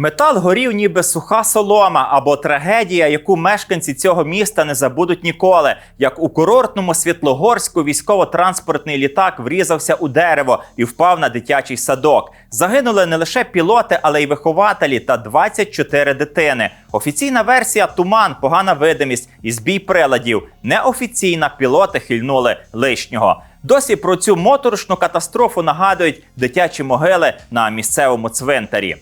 Метал горів ніби суха солома або трагедія, яку мешканці цього міста не забудуть ніколи. Як у курортному Світлогорську військово-транспортний літак врізався у дерево і впав на дитячий садок. Загинули не лише пілоти, але й вихователі та 24 дитини. Офіційна версія туман, погана видимість і збій приладів. Неофіційна пілоти хильнули лишнього. Досі про цю моторошну катастрофу нагадують дитячі могили на місцевому цвинтарі.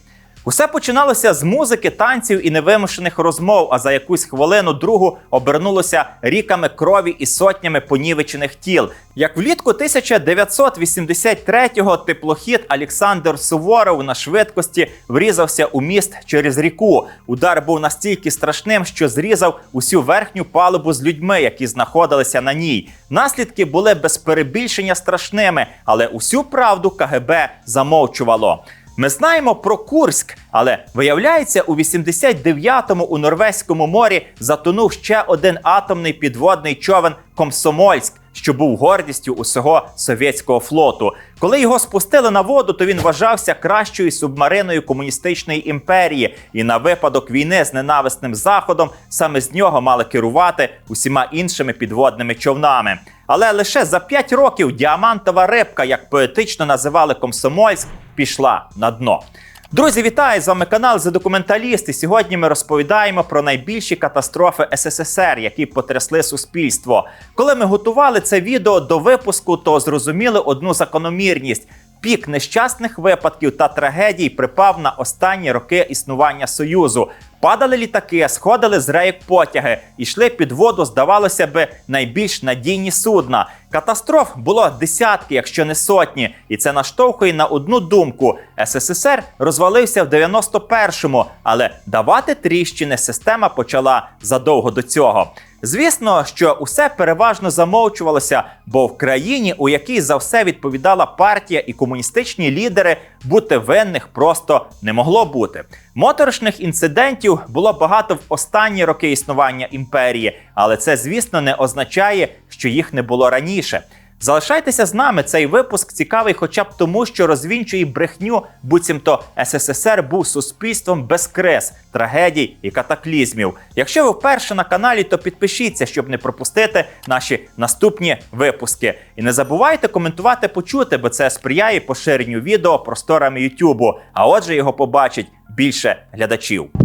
Усе починалося з музики, танців і невимушених розмов. А за якусь хвилину другу обернулося ріками крові і сотнями понівечених тіл. Як влітку 1983-го теплохід Олександр Суворов на швидкості врізався у міст через ріку. Удар був настільки страшним, що зрізав усю верхню палубу з людьми, які знаходилися на ній. Наслідки були без перебільшення страшними, але усю правду КГБ замовчувало. Ми знаємо про Курськ, але виявляється, у 89-му у Норвезькому морі затонув ще один атомний підводний човен Комсомольськ, що був гордістю усього совєтського флоту. Коли його спустили на воду, то він вважався кращою субмариною комуністичної імперії, і на випадок війни з ненависним заходом саме з нього мали керувати усіма іншими підводними човнами. Але лише за 5 років діамантова рибка, як поетично називали Комсомольськ, пішла на дно. Друзі, вітаю! З вами канал «За документалісти». Сьогодні ми розповідаємо про найбільші катастрофи СССР, які потрясли суспільство. Коли ми готували це відео до випуску, то зрозуміли одну закономірність. Пік нещасних випадків та трагедій припав на останні роки існування Союзу. Падали літаки, сходили з рейк потяги, йшли під воду, здавалося би, найбільш надійні судна. Катастроф було десятки, якщо не сотні, і це наштовхує на одну думку: СССР розвалився в 91-му, але давати тріщини система почала задовго до цього. Звісно, що усе переважно замовчувалося, бо в країні, у якій за все відповідала партія і комуністичні лідери, бути винних просто не могло бути. Моторошних інцидентів було багато в останні роки існування імперії, але це, звісно, не означає, що їх не було раніше. Залишайтеся з нами. Цей випуск цікавий, хоча б тому, що розвінчує брехню, буцімто СССР був суспільством без криз, трагедій і катаклізмів. Якщо ви вперше на каналі, то підпишіться, щоб не пропустити наші наступні випуски. І не забувайте коментувати, почути, бо це сприяє поширенню відео просторами Ютубу. А отже, його побачить більше глядачів.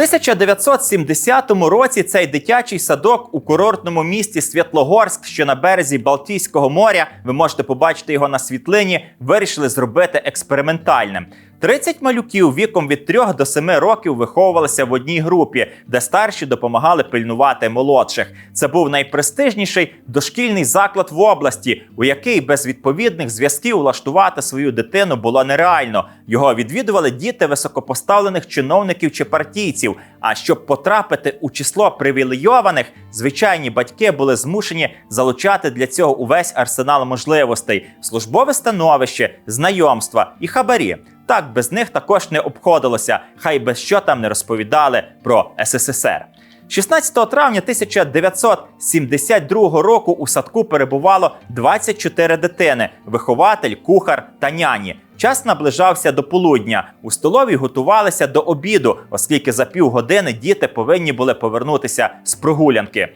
1970 році цей дитячий садок у курортному місті Світлогорськ, що на березі Балтійського моря, ви можете побачити його на світлині, вирішили зробити експериментальним. 30 малюків віком від 3 до 7 років виховувалися в одній групі, де старші допомагали пильнувати молодших. Це був найпрестижніший дошкільний заклад в області, у який без відповідних зв'язків влаштувати свою дитину було нереально. Його відвідували діти високопоставлених чиновників чи партійців. А щоб потрапити у число привілейованих, звичайні батьки були змушені залучати для цього увесь арсенал можливостей: службове становище, знайомства і хабарі. Так без них також не обходилося, хай би що там не розповідали про СССР. 16 травня 1972 року у садку перебувало 24 дитини: вихователь, кухар та няні. Час наближався до полудня. У столовій готувалися до обіду, оскільки за півгодини діти повинні були повернутися з прогулянки.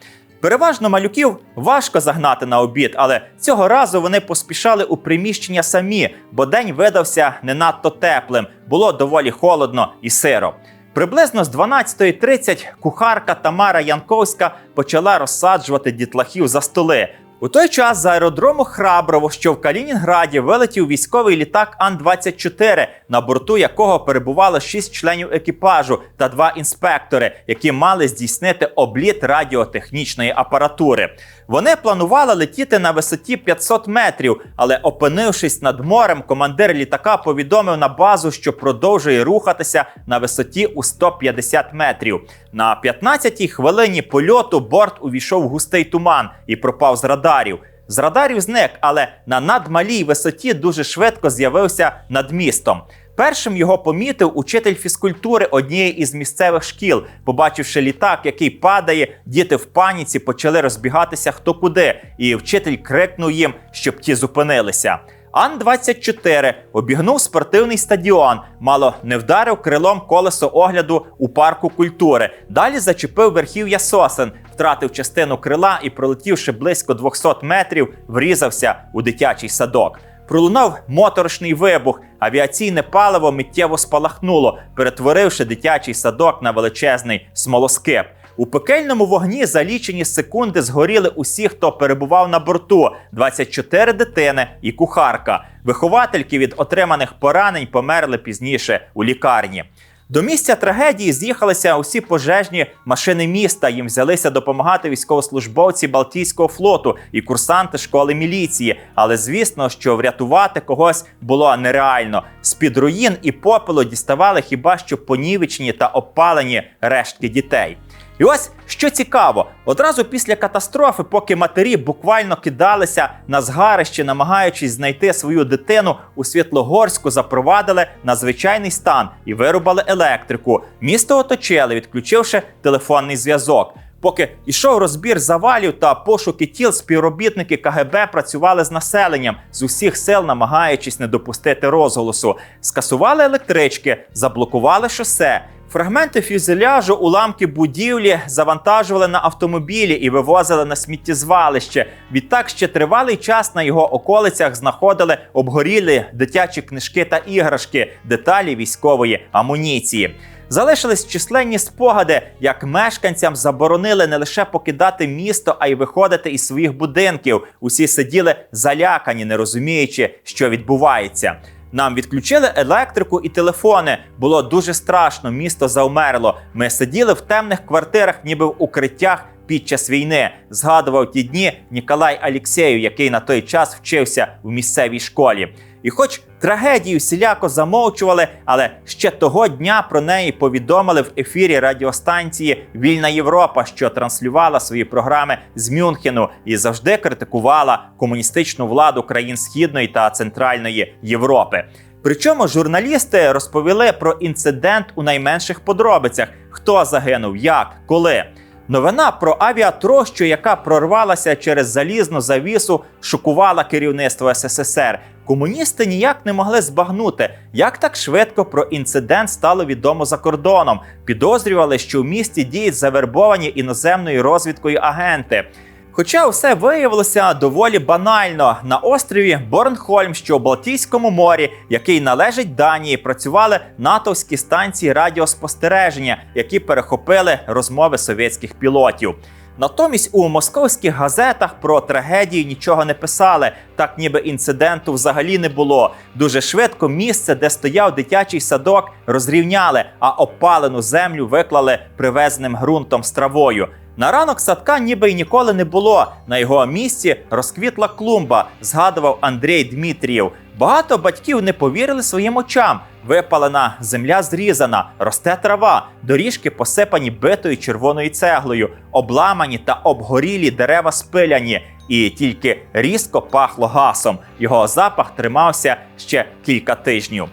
Переважно малюків важко загнати на обід, але цього разу вони поспішали у приміщення самі, бо день видався не надто теплим, було доволі холодно і сиро. Приблизно з 12.30 кухарка Тамара Янковська почала розсаджувати дітлахів за столи. У той час з аеродрому Храброво, що в Калінінграді, вилетів військовий літак Ан-24, на борту якого перебувало шість членів екіпажу та два інспектори, які мали здійснити обліт радіотехнічної апаратури. Вони планували летіти на висоті 500 метрів, але опинившись над морем, командир літака повідомив на базу, що продовжує рухатися на висоті у 150 метрів. На 15-й хвилині польоту борт увійшов в густий туман і пропав з радарів. З радарів зник, але на надмалій висоті дуже швидко з'явився над містом. Першим його помітив учитель фізкультури однієї із місцевих шкіл. Побачивши літак, який падає, діти в паніці почали розбігатися хто куди, і вчитель крикнув їм, щоб ті зупинилися. Ан-24 обігнув спортивний стадіон, мало не вдарив крилом колесо огляду у парку культури. Далі зачепив верхів'я сосен, втратив частину крила і, пролетівши близько 200 метрів, врізався у дитячий садок. Пролунав моторошний вибух, авіаційне паливо миттєво спалахнуло, перетворивши дитячий садок на величезний смолоскип. У пекельному вогні за лічені секунди згоріли усі, хто перебував на борту: 24 дитини і кухарка. Виховательки від отриманих поранень померли пізніше у лікарні. До місця трагедії з'їхалися усі пожежні машини міста. Їм взялися допомагати військовослужбовці Балтійського флоту і курсанти школи міліції. Але звісно, що врятувати когось було нереально. З під руїн і попелу діставали хіба що понівечні та обпалені рештки дітей. І ось що цікаво, одразу після катастрофи, поки матері буквально кидалися на згарище, намагаючись знайти свою дитину, у Світлогорську запровадили надзвичайний стан і вирубали електрику. Місто оточили, відключивши телефонний зв'язок. Поки йшов розбір завалів та пошуки тіл, співробітники КГБ працювали з населенням з усіх сил, намагаючись не допустити розголосу. Скасували електрички, заблокували шосе. Фрагменти фюзеляжу, уламки будівлі завантажували на автомобілі і вивозили на сміттєзвалище. Відтак ще тривалий час на його околицях знаходили обгорілі дитячі книжки та іграшки, деталі військової амуніції. Залишились численні спогади, як мешканцям заборонили не лише покидати місто, а й виходити із своїх будинків. Усі сиділи залякані, не розуміючи, що відбувається. Нам відключили електрику і телефони. Було дуже страшно. Місто завмерло. Ми сиділи в темних квартирах, ніби в укриттях під час війни. Згадував ті дні Ніколай Алєксєєв, який на той час вчився в місцевій школі. І, хоч трагедію всіляко замовчували, але ще того дня про неї повідомили в ефірі радіостанції Вільна Європа, що транслювала свої програми з Мюнхену і завжди критикувала комуністичну владу країн Східної та Центральної Європи. Причому журналісти розповіли про інцидент у найменших подробицях: хто загинув, як, коли. Новина про авіатрощу, яка прорвалася через залізну завісу, шокувала керівництво СССР. Комуністи ніяк не могли збагнути, як так швидко про інцидент стало відомо за кордоном. Підозрювали, що в місті діють завербовані іноземною розвідкою агенти. Хоча все виявилося доволі банально на острові Борнхольм, що у Балтійському морі, який належить Данії, працювали натовські станції радіоспостереження, які перехопили розмови совєтських пілотів. Натомість у московських газетах про трагедію нічого не писали, так ніби інциденту взагалі не було. Дуже швидко місце, де стояв дитячий садок, розрівняли, а опалену землю виклали привезеним ґрунтом з травою. На ранок садка ніби й ніколи не було. На його місці розквітла клумба, згадував Андрій Дмитрієв. Багато батьків не повірили своїм очам. Випалена земля зрізана, росте трава, доріжки посипані битою червоною цеглою, обламані та обгорілі дерева спиляні, і тільки різко пахло гасом. Його запах тримався ще кілька тижнів.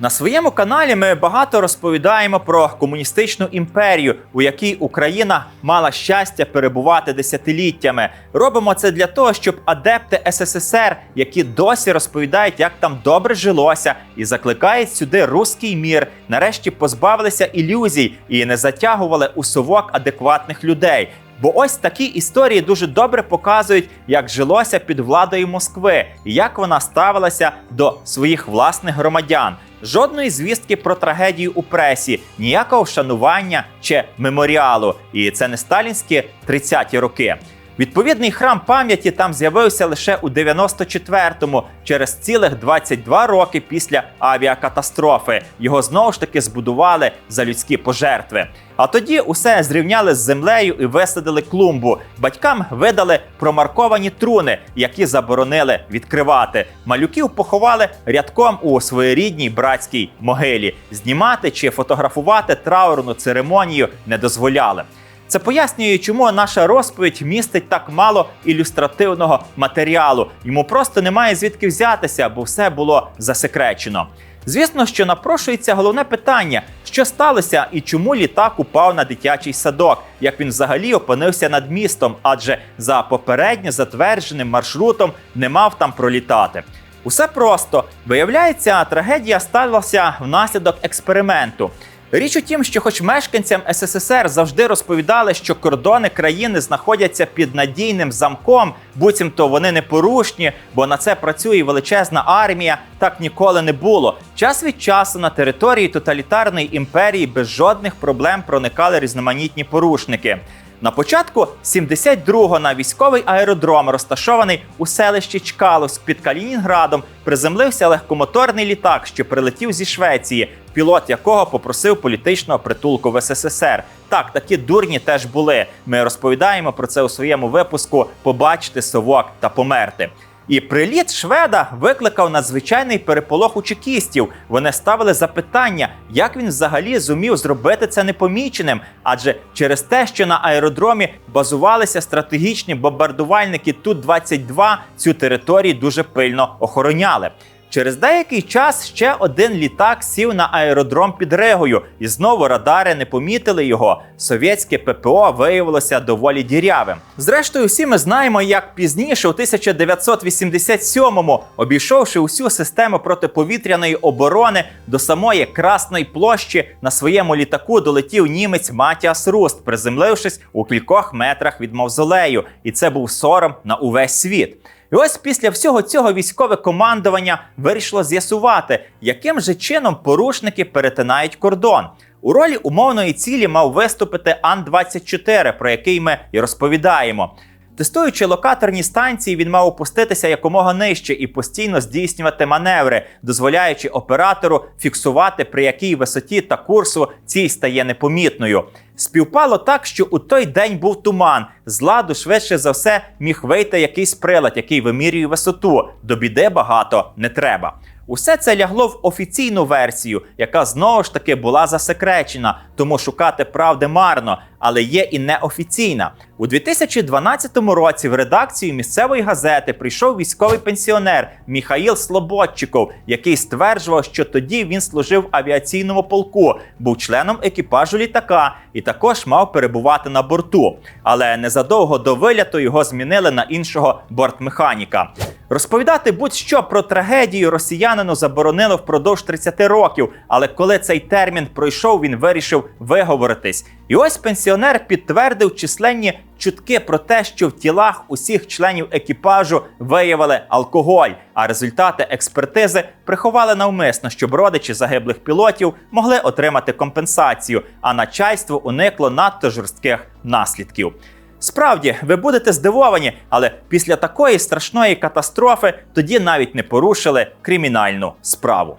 На своєму каналі ми багато розповідаємо про комуністичну імперію, у якій Україна мала щастя перебувати десятиліттями. Робимо це для того, щоб адепти СССР, які досі розповідають, як там добре жилося, і закликають сюди руський мір, нарешті позбавилися ілюзій і не затягували у совок адекватних людей. Бо ось такі історії дуже добре показують, як жилося під владою Москви і як вона ставилася до своїх власних громадян. Жодної звістки про трагедію у пресі, ніякого вшанування чи меморіалу. І це не сталінські 30-ті роки. Відповідний храм пам'яті там з'явився лише у 94-му, через цілих 22 роки після авіакатастрофи. Його знову ж таки збудували за людські пожертви. А тоді усе зрівняли з землею і висадили клумбу. Батькам видали промарковані труни, які заборонили відкривати. Малюків поховали рядком у своєрідній братській могилі. Знімати чи фотографувати траурну церемонію не дозволяли. Це пояснює, чому наша розповідь містить так мало ілюстративного матеріалу. Йому просто немає звідки взятися, бо все було засекречено. Звісно, що напрошується головне питання: що сталося і чому літак упав на дитячий садок, як він взагалі опинився над містом, адже за попередньо затвердженим маршрутом не мав там пролітати. Усе просто виявляється, трагедія сталася внаслідок експерименту. Річ у тім, що, хоч мешканцям СССР завжди розповідали, що кордони країни знаходяться під надійним замком, буцімто вони непорушні, бо на це працює величезна армія. Так ніколи не було. Час від часу на території тоталітарної імперії без жодних проблем проникали різноманітні порушники. На початку 72-го на військовий аеродром, розташований у селищі Чкаловськ під Калінінградом, приземлився легкомоторний літак, що прилетів зі Швеції, пілот якого попросив політичного притулку в СССР. Так, такі дурні теж були. Ми розповідаємо про це у своєму випуску Побачити совок та померти. І приліт шведа викликав надзвичайний переполох у чекістів. Вони ставили запитання, як він взагалі зумів зробити це непоміченим. Адже через те, що на аеродромі базувалися стратегічні бомбардувальники Ту-22, цю територію дуже пильно охороняли. Через деякий час ще один літак сів на аеродром під Ригою, і знову радари не помітили його. Совєтське ППО виявилося доволі дірявим. Зрештою, всі ми знаємо, як пізніше, у 1987-му, обійшовши усю систему протиповітряної оборони до самої Красної площі, на своєму літаку долетів німець Матіас Руст, приземлившись у кількох метрах від мавзолею, і це був сором на увесь світ. І ось після всього цього військове командування вирішило з'ясувати, яким же чином порушники перетинають кордон. У ролі умовної цілі мав виступити Ан-24, про який ми і розповідаємо. Тестуючи локаторні станції, він мав опуститися якомога нижче і постійно здійснювати маневри, дозволяючи оператору фіксувати, при якій висоті та курсу ціль стає непомітною. Співпало так, що у той день був туман. З ладу швидше за все міг вийти якийсь прилад, який вимірює висоту. До біди багато не треба. Усе це лягло в офіційну версію, яка знову ж таки була засекречена, тому шукати правди марно, але є і неофіційна. У 2012 році в редакцію місцевої газети прийшов військовий пенсіонер Міхаїл Слободчиков, який стверджував, що тоді він служив в авіаційному полку, був членом екіпажу літака і також мав перебувати на борту. Але незадовго до виляту його змінили на іншого бортмеханіка. Розповідати будь-що про трагедію росіянину заборонили впродовж 30 років, але коли цей термін пройшов, він вирішив виговоритись. І ось пенсіонер підтвердив численні чутки про те, що в тілах усіх членів екіпажу виявили алкоголь, а результати експертизи приховали навмисно, щоб родичі загиблих пілотів могли отримати компенсацію, а начальство уникло надто жорстких наслідків. Справді, ви будете здивовані, але після такої страшної катастрофи тоді навіть не порушили кримінальну справу.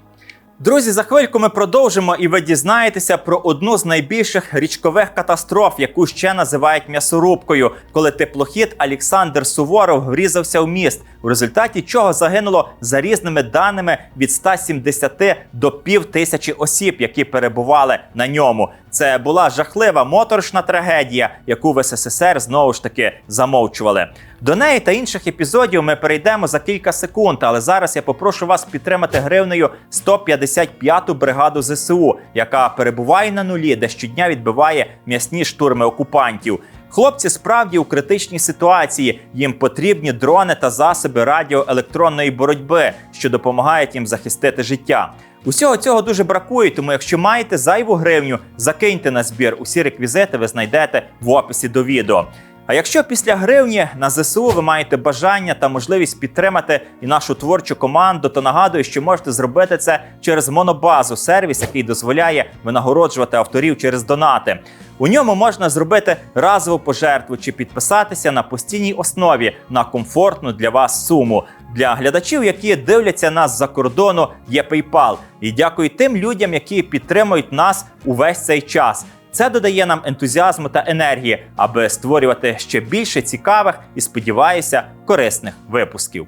Друзі, за хвильку ми продовжимо, і ви дізнаєтеся про одну з найбільших річкових катастроф, яку ще називають м'ясорубкою, коли теплохід Олександр Суворов врізався в міст, в результаті чого загинуло за різними даними від 170 до пів тисячі осіб, які перебували на ньому. Це була жахлива моторошна трагедія, яку в СССР знову ж таки замовчували. До неї та інших епізодів ми перейдемо за кілька секунд, але зараз я попрошу вас підтримати гривнею 155-ту бригаду ЗСУ, яка перебуває на нулі, де щодня відбиває м'ясні штурми окупантів. Хлопці справді у критичній ситуації. Їм потрібні дрони та засоби радіоелектронної боротьби, що допомагають їм захистити життя. Усього цього дуже бракує, тому якщо маєте зайву гривню, закиньте на збір. Усі реквізити ви знайдете в описі до відео. А якщо після гривні на ЗСУ ви маєте бажання та можливість підтримати і нашу творчу команду, то нагадую, що можете зробити це через монобазу, сервіс, який дозволяє винагороджувати авторів через донати. У ньому можна зробити разову пожертву чи підписатися на постійній основі на комфортну для вас суму. Для глядачів, які дивляться нас за кордону, є PayPal. І дякую тим людям, які підтримують нас увесь цей час. Це додає нам ентузіазму та енергії, аби створювати ще більше цікавих і сподіваюся корисних випусків.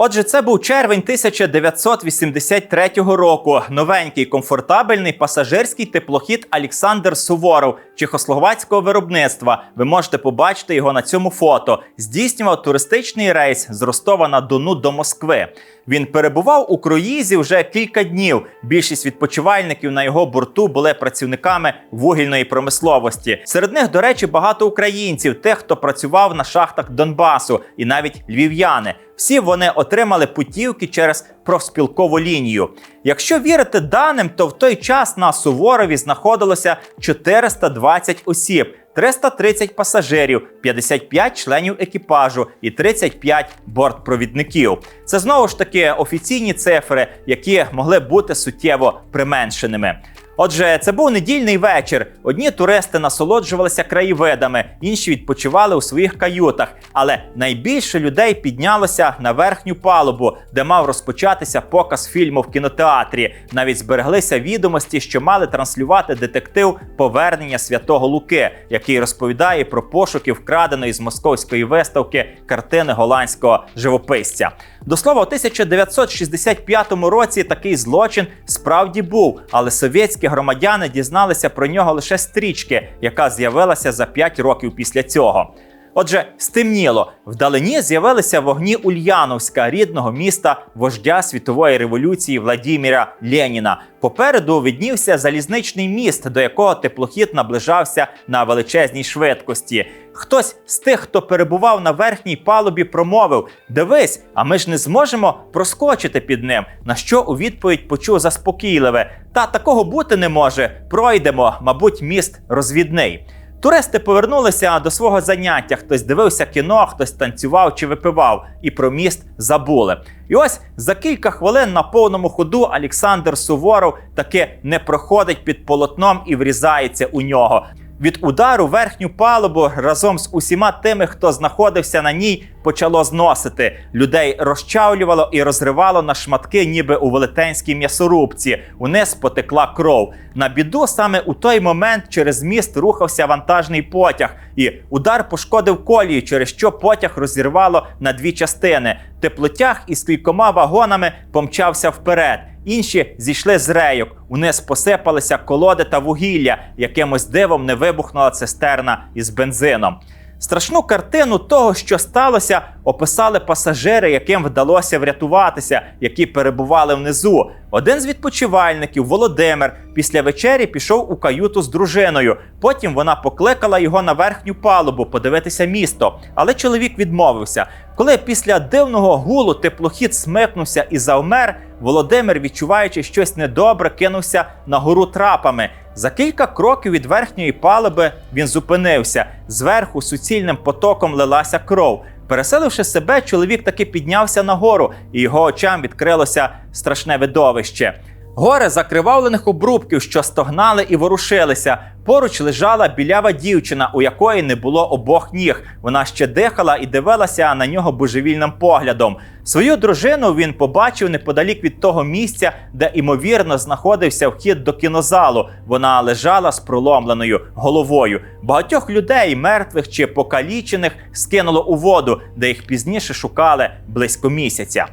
Отже, це був червень 1983 року. Новенький комфортабельний пасажирський теплохід Олександр Суворов чехословацького виробництва. Ви можете побачити його на цьому фото. Здійснював туристичний рейс з Ростова на Дону до Москви. Він перебував у круїзі вже кілька днів. Більшість відпочивальників на його борту були працівниками вугільної промисловості. Серед них, до речі, багато українців, тих, хто працював на шахтах Донбасу, і навіть львів'яни. Всі вони отримали путівки через профспілкову лінію. Якщо вірити даним, то в той час на Суворові знаходилося 420 осіб. 330 пасажирів, 55 членів екіпажу і 35 бортпровідників. Це знову ж таки офіційні цифри, які могли бути суттєво применшеними. Отже, це був недільний вечір. Одні туристи насолоджувалися краєвидами, інші відпочивали у своїх каютах. Але найбільше людей піднялося на верхню палубу, де мав розпочатися показ фільму в кінотеатрі. Навіть збереглися відомості, що мали транслювати детектив повернення святого Луки, який розповідає про пошуки вкраденої з московської виставки картини голландського живописця. До слова, у 1965 році такий злочин справді був, але совєтські громадяни дізналися про нього лише стрічки, яка з'явилася за 5 років після цього. Отже, стемніло, вдалині з'явилися вогні Ульяновська, рідного міста вождя світової революції Владіміра Леніна. Попереду виднівся залізничний міст, до якого теплохід наближався на величезній швидкості. Хтось з тих, хто перебував на верхній палубі, промовив: Дивись, а ми ж не зможемо проскочити під ним. На що у відповідь почув заспокійливе: Та такого бути не може. Пройдемо, мабуть, міст розвідний. Туристи повернулися до свого заняття. Хтось дивився кіно, хтось танцював чи випивав, і про міст забули. І ось за кілька хвилин на повному ходу Олександр Суворов таки не проходить під полотном і врізається у нього. Від удару верхню палубу разом з усіма тими, хто знаходився на ній, почало зносити. Людей розчавлювало і розривало на шматки, ніби у велетенській м'ясорубці. Униз потекла кров. На біду саме у той момент через міст рухався вантажний потяг, і удар пошкодив колії, через що потяг розірвало на дві частини. Теплотяг із кількома вагонами помчався вперед. Інші зійшли з рейок, униз посипалися колоди та вугілля. Якимось дивом не вибухнула цистерна із бензином. Страшну картину того, що сталося, описали пасажири, яким вдалося врятуватися, які перебували внизу. Один з відпочивальників, Володимир, після вечері пішов у каюту з дружиною. Потім вона покликала його на верхню палубу подивитися місто. Але чоловік відмовився. Коли після дивного гулу теплохід смикнувся і завмер, Володимир, відчуваючи щось недобре, кинувся на гору трапами. За кілька кроків від верхньої палуби він зупинився. Зверху суцільним потоком лилася кров. Переселивши себе, чоловік таки піднявся нагору, і його очам відкрилося страшне видовище. Гори закривавлених обрубків, що стогнали і ворушилися. Поруч лежала білява дівчина, у якої не було обох ніг. Вона ще дихала і дивилася на нього божевільним поглядом. Свою дружину він побачив неподалік від того місця, де імовірно знаходився вхід до кінозалу. Вона лежала з проломленою головою. Багатьох людей, мертвих чи покалічених, скинуло у воду, де їх пізніше шукали близько місяця.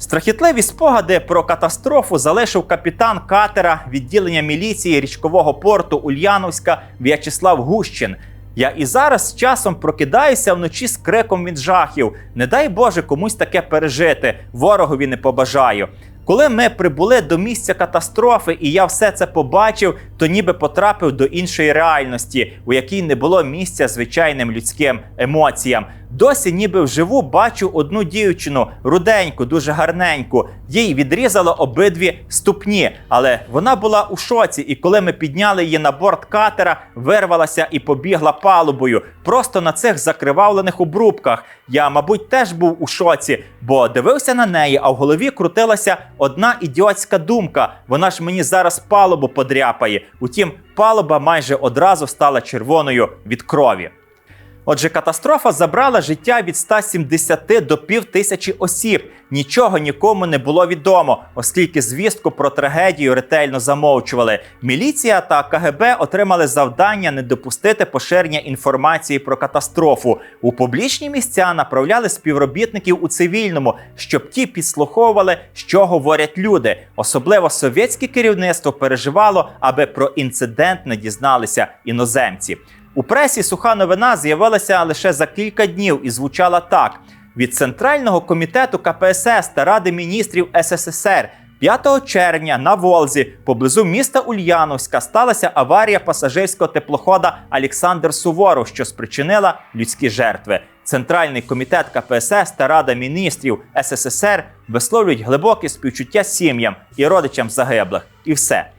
Страхітливі спогади про катастрофу залишив капітан катера відділення міліції річкового порту Ульяновська В'ячеслав Гущин. Я і зараз з часом прокидаюся вночі з криком від жахів. Не дай Боже комусь таке пережити. Ворогові не побажаю. Коли ми прибули до місця катастрофи, і я все це побачив, то ніби потрапив до іншої реальності, у якій не було місця звичайним людським емоціям. Досі, ніби вживу, бачу одну дівчину, руденьку, дуже гарненьку. Їй відрізало обидві ступні, але вона була у шоці. І коли ми підняли її на борт катера, вирвалася і побігла палубою. Просто на цих закривавлених обрубках. Я, мабуть, теж був у шоці, бо дивився на неї, а в голові крутилася одна ідіотська думка. Вона ж мені зараз палубу подряпає. Утім, палуба майже одразу стала червоною від крові. Отже, катастрофа забрала життя від 170 до півтисячі осіб. Нічого нікому не було відомо, оскільки звістку про трагедію ретельно замовчували. Міліція та КГБ отримали завдання не допустити поширення інформації про катастрофу. У публічні місця направляли співробітників у цивільному, щоб ті підслуховували, що говорять люди. Особливо совєтське керівництво переживало, аби про інцидент не дізналися іноземці. У пресі суха новина з'явилася лише за кілька днів і звучала так: від Центрального комітету КПСС та Ради міністрів СССР 5 червня на Волзі, поблизу міста Ульяновська, сталася аварія пасажирського теплохода Олександр Суворов, що спричинила людські жертви. Центральний комітет КПСС та Рада міністрів СССР висловлюють глибоке співчуття сім'ям і родичам загиблих. І все.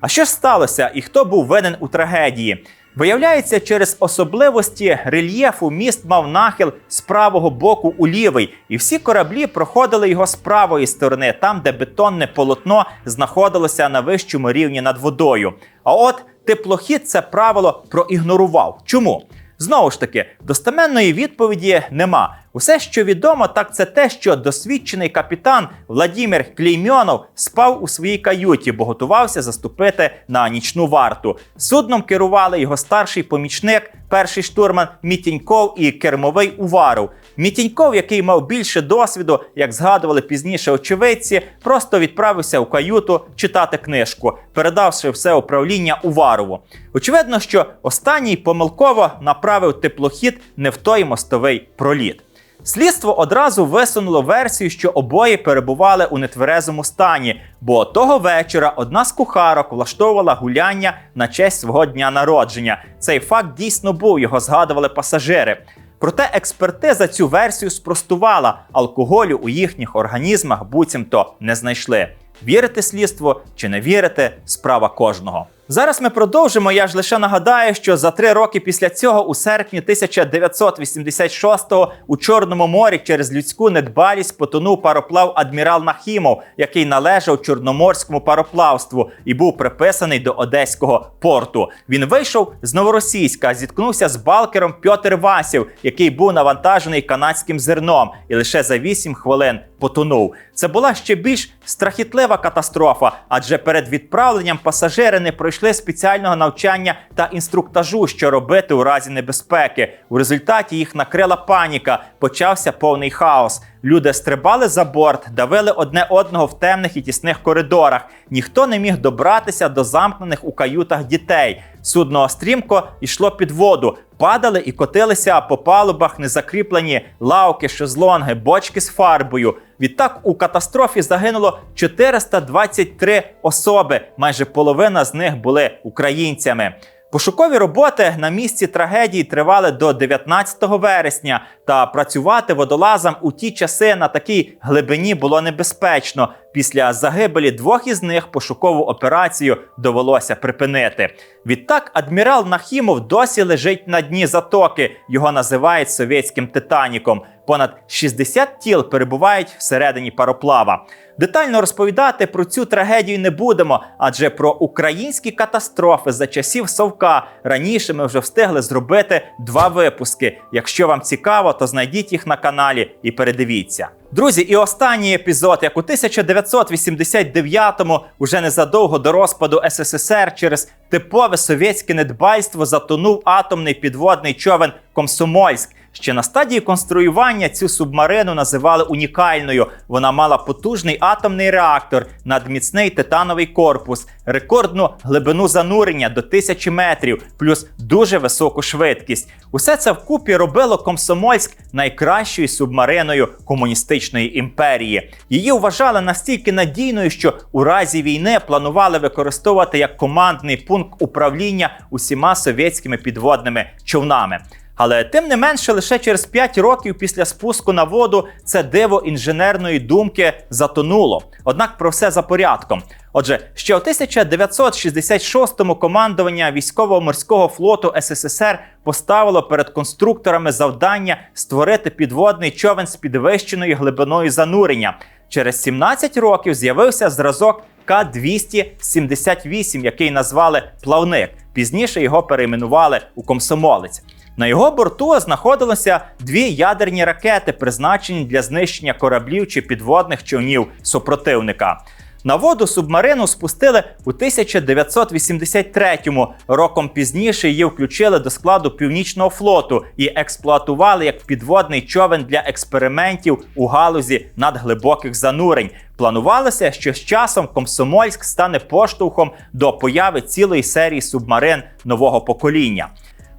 А що ж сталося і хто був винен у трагедії? Виявляється, через особливості рельєфу міст мав нахил з правого боку у лівий, і всі кораблі проходили його з правої сторони, там, де бетонне полотно знаходилося на вищому рівні над водою. А от теплохід це правило проігнорував. Чому? Знову ж таки, достеменної відповіді нема. Усе, що відомо, так це те, що досвідчений капітан Владимир Клеймьонов спав у своїй каюті, бо готувався заступити на нічну варту. Судном керували його старший помічник, перший штурман Мітіньков і кермовий Уваров. Мітіньков, який мав більше досвіду, як згадували пізніше очевидці, просто відправився у каюту читати книжку, передавши все управління Уварову. Очевидно, що останній помилково направив теплохід не в той мостовий проліт. Слідство одразу висунуло версію, що обоє перебували у нетверезому стані, бо того вечора одна з кухарок влаштовувала гуляння на честь свого дня народження. Цей факт дійсно був, його згадували пасажири. Проте експертиза цю версію спростувала, алкоголю у їхніх організмах буцімто не знайшли. Вірити слідству чи не вірити справа кожного. Зараз ми продовжимо. Я ж лише нагадаю, що за три роки після цього, у серпні 1986-го, у Чорному морі через людську недбалість потонув пароплав Адмірал Нахімов, який належав Чорноморському пароплавству і був приписаний до Одеського порту. Він вийшов з новоросійська, зіткнувся з балкером Пьотр Васів, який був навантажений канадським зерном, і лише за 8 хвилин потонув. Це була ще більш страхітлива катастрофа, адже перед відправленням пасажири не пройшли спеціального навчання та інструктажу, що робити у разі небезпеки. У результаті їх накрила паніка, почався повний хаос. Люди стрибали за борт, давили одне одного в темних і тісних коридорах. Ніхто не міг добратися до замкнених у каютах дітей. Судно стрімко йшло під воду, падали і котилися по палубах незакріплені лавки, шезлонги, бочки з фарбою. Відтак у катастрофі загинуло 423 особи. Майже половина з них були українцями. Пошукові роботи на місці трагедії тривали до 19 вересня, та працювати водолазам у ті часи на такій глибині було небезпечно. Після загибелі двох із них пошукову операцію довелося припинити. Відтак адмірал Нахімов досі лежить на дні затоки. Його називають совєтським титаніком. Понад 60 тіл перебувають всередині пароплава. Детально розповідати про цю трагедію не будемо, адже про українські катастрофи за часів Совка раніше ми вже встигли зробити два випуски. Якщо вам цікаво, то знайдіть їх на каналі і передивіться. Друзі, і останній епізод, як у 1989-му, уже незадовго до розпаду СССР через типове совєтське недбальство затонув атомний підводний човен Комсомольськ. Ще на стадії конструювання цю субмарину називали унікальною. Вона мала потужний атомний реактор, надміцний титановий корпус, рекордну глибину занурення до тисячі метрів, плюс дуже високу швидкість. Усе це вкупі робило Комсомольськ найкращою субмариною комуністичної імперії. Її вважали настільки надійною, що у разі війни планували використовувати як командний пункт управління усіма совєтськими підводними човнами. Але тим не менше, лише через 5 років після спуску на воду це диво інженерної думки затонуло. Однак про все за порядком. Отже, ще у 1966-му командування військово-морського флоту СССР поставило перед конструкторами завдання створити підводний човен з підвищеною глибиною занурення. Через 17 років з'явився зразок К-278, який назвали плавник. Пізніше його перейменували у комсомолець. На його борту знаходилися дві ядерні ракети, призначені для знищення кораблів чи підводних човнів супротивника. На воду субмарину спустили у 1983-му. Роком пізніше її включили до складу північного флоту і експлуатували як підводний човен для експериментів у галузі надглибоких занурень. Планувалося, що з часом Комсомольськ стане поштовхом до появи цілої серії субмарин нового покоління.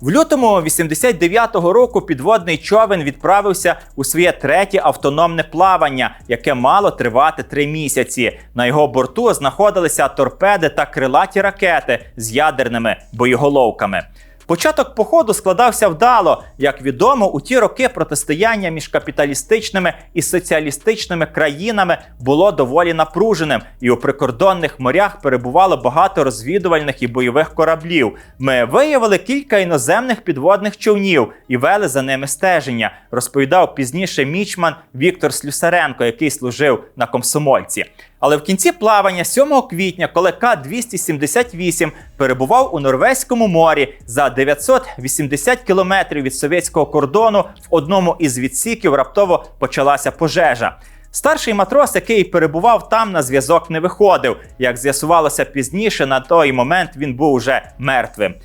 В лютому 89-го року підводний човен відправився у своє третє автономне плавання, яке мало тривати три місяці. На його борту знаходилися торпеди та крилаті ракети з ядерними боєголовками. Початок походу складався вдало. Як відомо, у ті роки протистояння між капіталістичними і соціалістичними країнами було доволі напруженим, і у прикордонних морях перебувало багато розвідувальних і бойових кораблів. Ми виявили кілька іноземних підводних човнів і вели за ними стеження. Розповідав пізніше мічман Віктор Слюсаренко, який служив на комсомольці. Але в кінці плавання 7 квітня, коли К-278 перебував у Норвезькому морі за 980 кілометрів від совєтського кордону, в одному із відсіків раптово почалася пожежа. Старший матрос, який перебував там, на зв'язок не виходив. Як з'ясувалося пізніше, на той момент він був уже мертвим.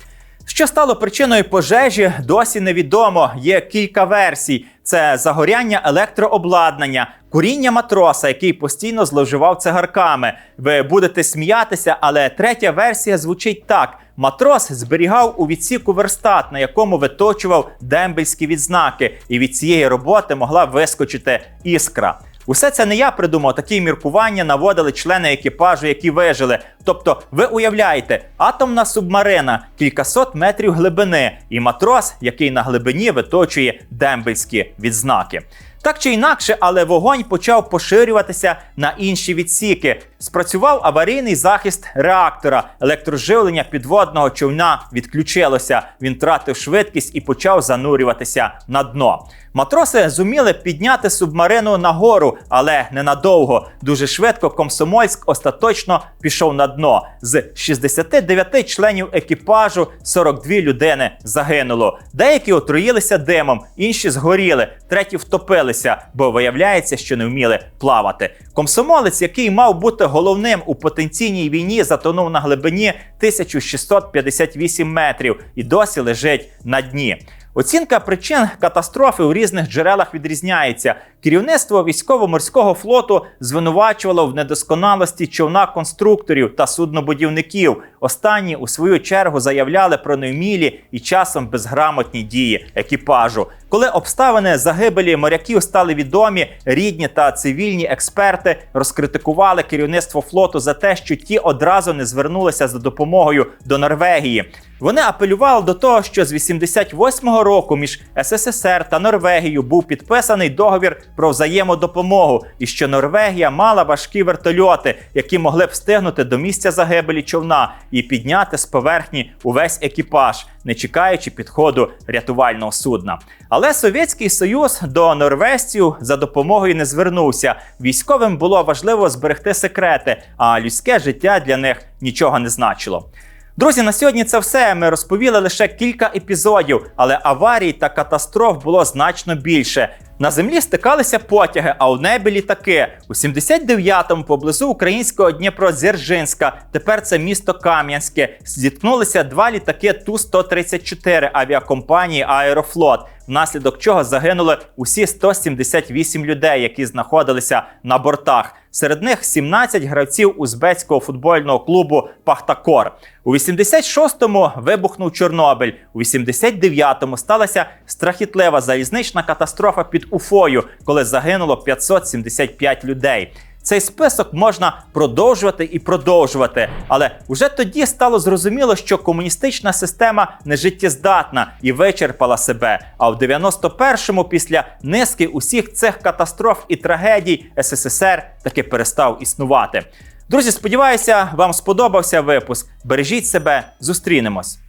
Що стало причиною пожежі, досі невідомо. Є кілька версій: це загоряння електрообладнання, куріння матроса, який постійно зловживав цигарками. Ви будете сміятися, але третя версія звучить так: матрос зберігав у відсіку верстат, на якому виточував дембельські відзнаки, і від цієї роботи могла вискочити іскра. Усе це не я придумав. Такі міркування наводили члени екіпажу, які вижили. Тобто, ви уявляєте, атомна субмарина, кількасот метрів глибини, і матрос, який на глибині виточує дембельські відзнаки. Так чи інакше, але вогонь почав поширюватися на інші відсіки. Спрацював аварійний захист реактора. Електроживлення підводного човна відключилося. Він тратив швидкість і почав занурюватися на дно. Матроси зуміли підняти субмарину нагору, але ненадовго. Дуже швидко Комсомольськ остаточно пішов на дно. З 69 членів екіпажу 42 людини загинуло. Деякі отруїлися димом, інші згоріли, треті втопилися, бо виявляється, що не вміли плавати. Комсомолець, який мав бути головним у потенційній війні, затонув на глибині 1658 метрів і досі лежить на дні. Оцінка причин катастрофи у різних джерелах відрізняється. Керівництво військово-морського флоту звинувачувало в недосконалості човна конструкторів та суднобудівників. Останні у свою чергу заявляли про невмілі і часом безграмотні дії екіпажу. Коли обставини загибелі моряків стали відомі, рідні та цивільні експерти розкритикували керівництво флоту за те, що ті одразу не звернулися за допомогою до Норвегії. Вони апелювали до того, що з 88-го року між СССР та Норвегією був підписаний договір про взаємодопомогу, і що Норвегія мала важкі вертольоти, які могли б встигнути до місця загибелі човна і підняти з поверхні увесь екіпаж, не чекаючи підходу рятувального судна. Але Совєтський Союз до норвезців за допомогою не звернувся. Військовим було важливо зберегти секрети, а людське життя для них нічого не значило. Друзі, на сьогодні це все. Ми розповіли лише кілька епізодів, але аварій та катастроф було значно більше. На землі стикалися потяги, а у небі літаки. У 79-му поблизу українського Дніпродзержинська, тепер це місто Кам'янське, зіткнулися два літаки Ту-134 авіакомпанії Аерофлот, внаслідок чого загинули усі 178 людей, які знаходилися на бортах. Серед них 17 гравців узбецького футбольного клубу Пахтакор. У 86-му вибухнув Чорнобиль. У 89-му сталася страхітлива залізнична катастрофа під Уфою, коли загинуло 575 людей. Цей список можна продовжувати і продовжувати, але вже тоді стало зрозуміло, що комуністична система не життєздатна і вичерпала себе. А в 91-му, після низки усіх цих катастроф і трагедій, СССР таки перестав існувати. Друзі, сподіваюся, вам сподобався випуск. Бережіть себе, зустрінемось.